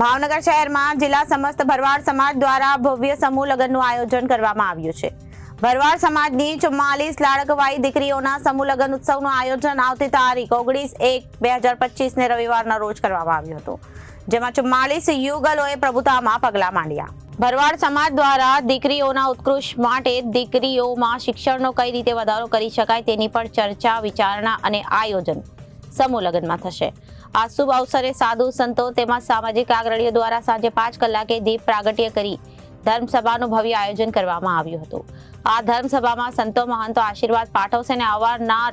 ભાવનગર શહેરમાં જિલ્લા સમસ્ત ભરવાડ સમાજ દ્વારા ભવ્ય સમૂહ લગ્નનું આયોજન કરવામાં આવ્યું છે. ભરવાડ સમાજની ચુમ્માલીસ લાડકવાઈ દીકરીઓના સમૂહ લગ્ન ઉત્સવનું આયોજન આવતી તારીખ ઓગણીસ એક બે હજાર પચીસને રવિવારના રોજ કરવામાં આવ્યું હતું. જેમાં ચુમ્માલીસ યુગલોએ પ્રભુતામાં પગલાં માંડ્યા. ભરવાડ સમાજ દ્વારા દીકરીઓના ઉત્કૃષ્ટ માટે દીકરીઓમાં શિક્ષણનો કઈ રીતે વધારો કરી શકાય તેની પર ચર્ચા, વિચારણા અને આયોજન સમૂહ લગ્નમાં થશે. આ અવસરે સાધુ સંતો તેમજ સામાજિક આગ્રણીઓ દ્વારા સાંજે પાંચ કલાકે દીપ પ્રાગટ્ય કરી ધર્મસભાનું ભવ્ય આયોજન કરવામાં આવ્યું હતું. આ ધર્મસભામાં સંતો મહંતો આશીર્વાદ પાઠવશે અને આવનાર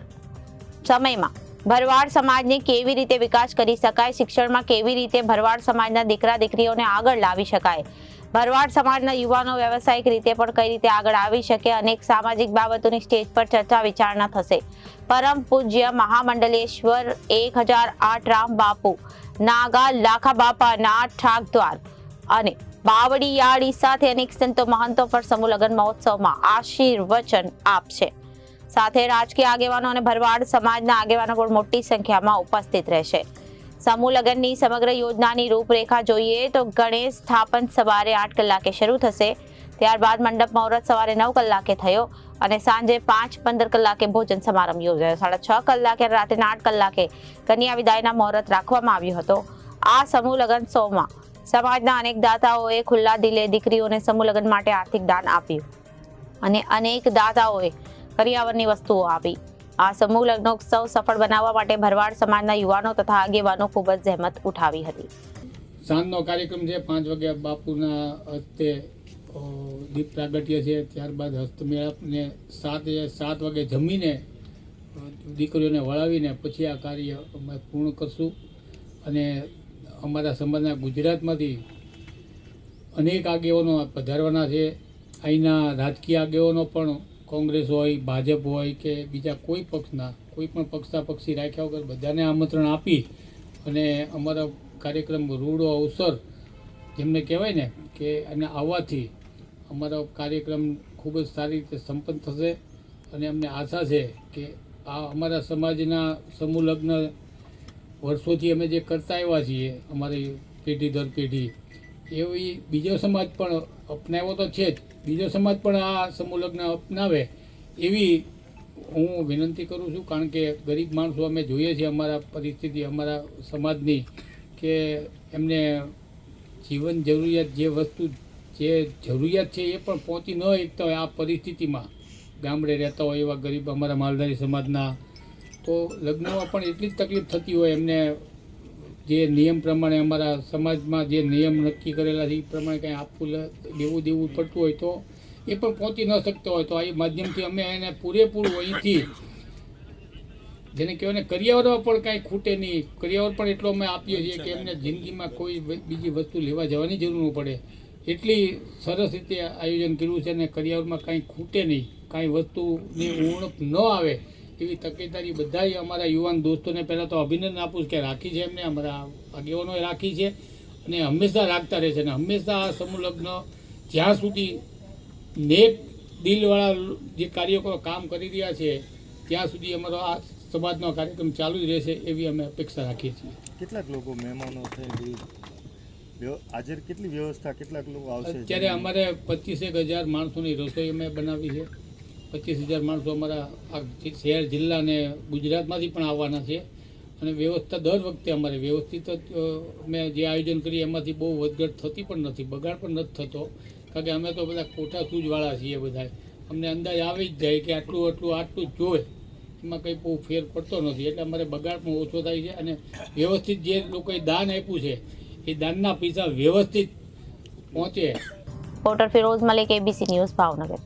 સમયમાં ભરવાડ સમાજને કેવી રીતે વિકાસ કરી શકાય, શિક્ષણમાં કેવી રીતે ભરવાડ સમાજના દીકરા દીકરીઓને આગળ લાવી શકાય ભરવાડ સમાજના યુવાનો વ્યવસાયિક રીતે પણ કઈ રીતે આગળ આવી શકે અનેક સામાજિક બાબતોની સ્ટેજ પર ચર્ચા વિચારણા થશે. પરમ પૂજ્ય મહામંડલેશ્વર એક હજાર આઠ રામ બાપુ, નાગા લાખા બાપા, નાથ ઠાકદ્વાર અને બાવળીયાળી સાથે અનેક સંતો મહંતો પર સમૂહ લગ્ન મહોત્સવમાં આશીર્વચન આપશે. સાથે રાજકીય આગેવાનો અને ભરવાડ સમાજના આગેવાનો પણ મોટી સંખ્યામાં ઉપસ્થિત રહેશે. સમૂહ લગ્નની સમગ્ર યોજનાની રૂપરેખા જોઈએ તો ગણેશ સ્થાપન સવારે આઠ કલાકે શરૂ થશે. ત્યારબાદ મંડપ મુહૂર્ત સવારે નવ કલાકે થયો અને સાંજે પાંચ પંદર કલાકે ભોજન સમારંભ યોજાયો. સાડા છ કલાકે અને રાત્રિના આઠ કલાકે કન્યા વિદાયના મુહૂર્ત રાખવામાં આવ્યો હતો. આ સમૂહ લગ્ન સોમાં સમાજના અનેક દાતાઓએ ખુલ્લા દિલે દીકરીઓને સમૂહ લગ્ન માટે આર્થિક દાન આપ્યું અને અનેક દાતાઓએ કરિયાવરની વસ્તુઓ આપી. આ સમૂહ લગ્નોત્સવ સફળ બનાવવા માટે ભરવાડ સમાજના યુવાનો તથા આગેવાનો ખૂબ જ જહેમત ઉઠાવી હતી. સાંજનો કાર્યક્રમ છે, પાંચ વાગે બાપુના હસ્તે દીપ પ્રાગટ્ય છે, ત્યારબાદ હસ્તમેળાપને સાત સાત વાગે જમીને દીકરીઓને વળાવીને પછી આ કાર્ય અમે પૂર્ણ કરશું. અને અમારા સમાજના ગુજરાતમાંથી અનેક આગેવાનો પધારવાના છે. અહીંના રાજકીય આગેવાનો પણ કોંગ્રેસ હોય, ભાજપ હોય કે બીજા કોઈ પક્ષના, કોઈ પણ પક્ષના પક્ષી રાખ્યા વગર બધાને આમંત્રણ આપી અને અમારો કાર્યક્રમ રૂડો અવસર જેમને કહેવાય ને કે અને આવવાથી અમારો કાર્યક્રમ ખૂબ જ સારી રીતે સંપન્ન થશે અને અમને આશા છે કે આ અમારા સમાજના સમૂહ લગ્ન વર્ષોથી અમે જે કરતા આવ્યા છીએ, અમારી પેઢી દર પેઢી એવી બીજો સમાજ પણ અપનાવ્યો તો છે જ. બીજો સમાજ પણ આ સમૂહ લગ્ન અપનાવે એવી હું વિનંતી કરું છું. કારણ કે ગરીબ માણસો અમે જોઈએ છીએ અમારા પરિસ્થિતિ, અમારા સમાજની, કે એમને જીવન જરૂરિયાત જે વસ્તુ, જે જરૂરિયાત છે એ પણ પહોંચી ન શકતા હોય આ પરિસ્થિતિમાં ગામડે રહેતા હોય એવા ગરીબ અમારા માલધારી સમાજના. તો લગ્નમાં પણ એટલી જ તકલીફ થતી હોય એમને જે નિયમ પ્રમાણે અમારા સમાજમાં જે નિયમ નક્કી કરેલા છે એ પ્રમાણે કંઈ આપવું દેવું દેવું પડતું હોય તો એ પણ પહોંચી ન શકતો હોય તો આ માધ્યમથી અમે એને પૂરેપૂરું અહીંથી જેને કહેવાય ને કરિયાવરમાં પણ કાંઈ ખૂટે નહીં. કરિયાવર પણ એટલો અમે આપીએ છીએ કે એમને જિંદગીમાં કોઈ બીજી વસ્તુ લેવા જવાની જરૂર ન પડે. એટલી સરસ રીતે આયોજન કર્યું છે અને કરિયાવરમાં કાંઈ ખૂટે નહીં. કાંઈ વસ્તુની ઉણપ ન આવે. એવી તકેદારી બધાએ અમારા યુવાન દોસ્તોને પહેલાં તો અભિનંદન આપું છું કે રાખી છે એમને અમારા આગેવાનોએ રાખી છે અને હંમેશા રાખતા રહે છે અને હંમેશા આ સમૂહ લગ્ન જ્યાં સુધી નેક દિલવાળા જે કાર્યકરો કામ કરી રહ્યા છે ત્યાં સુધી અમારો આ સમાજનો કાર્યક્રમ ચાલુ જ રહેશે એવી અમે અપેક્ષા રાખીએ છીએ. કેટલાક લોકો મહેમાનો થઈ કેટલી વ્યવસ્થા કેટલાક લોકો આવશે? અત્યારે અમારે પચીસેક હજાર માણસોની રસોઈ અમે બનાવી છે. પચીસ હજાર માણસો અમારા આ શહેર જિલ્લા અને ગુજરાતમાંથી પણ આવવાના છે. અને વ્યવસ્થા દર વખતે અમારે વ્યવસ્થિત અ, જે આયોજન કરીએ એમાંથી બહુ વધઘટ થતી પણ નથી બગાડ પણ નથી થતો. કારણ કે અમે તો બધા ખોટા સૂજવાળા છીએ બધા અમને અંદાજ આવી જ જાય કે આટલું આટલું આટલું જ એમાં કંઈ બહુ ફેર પડતો નથી. એટલે અમારે બગાડ પણ ઓછો થાય છે અને વ્યવસ્થિત જે લોકોએ દાન આપ્યું છે એ દાનના પૈસા વ્યવસ્થિત પહોંચે. Firoz Malik ABC news Bhavnagar.